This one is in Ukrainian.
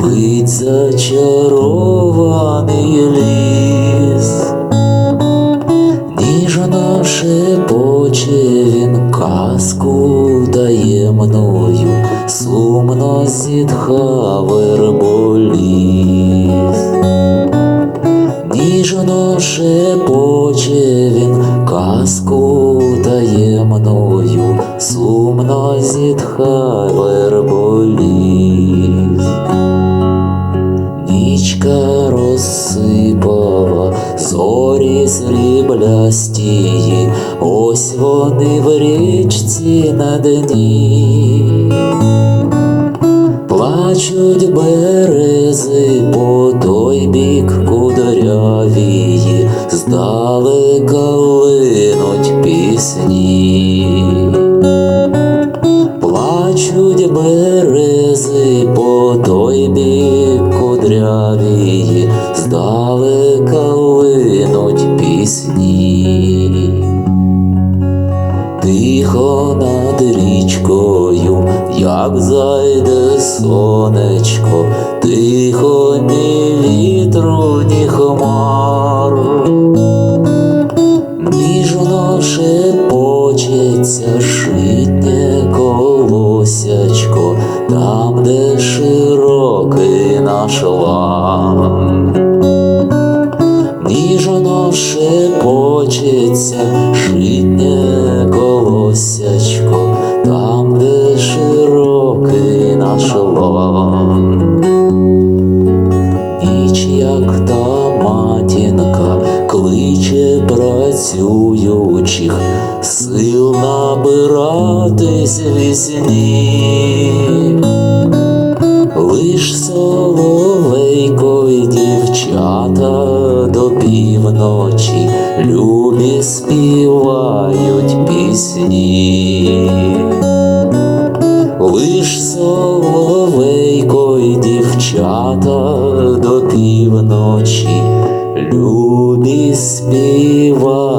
спить зачарований ліс. Ніжно шепоче він казку таємною, сумно зітха верболіс. Ніжно шепоче він казку таємною, сумно зітха верболіс. Нічка розсипала зорі сріблястії, ось вони в річці на дні. Плачуть берези по той бік кудрявії, здалека линуть пісні. Той бік кудрявії, здалека линуть пісні. Тихо над річкою, як зайде сонечко, тихо ні лан. Ніжно шепочеться шитнє колосячко, там, де широкий наш лан. Ніч, як та матінка, кличе працюючих, сил набиратись вісні. Півночі любі співають пісні. Лиш соловейко й дівчата до півночі любі співають.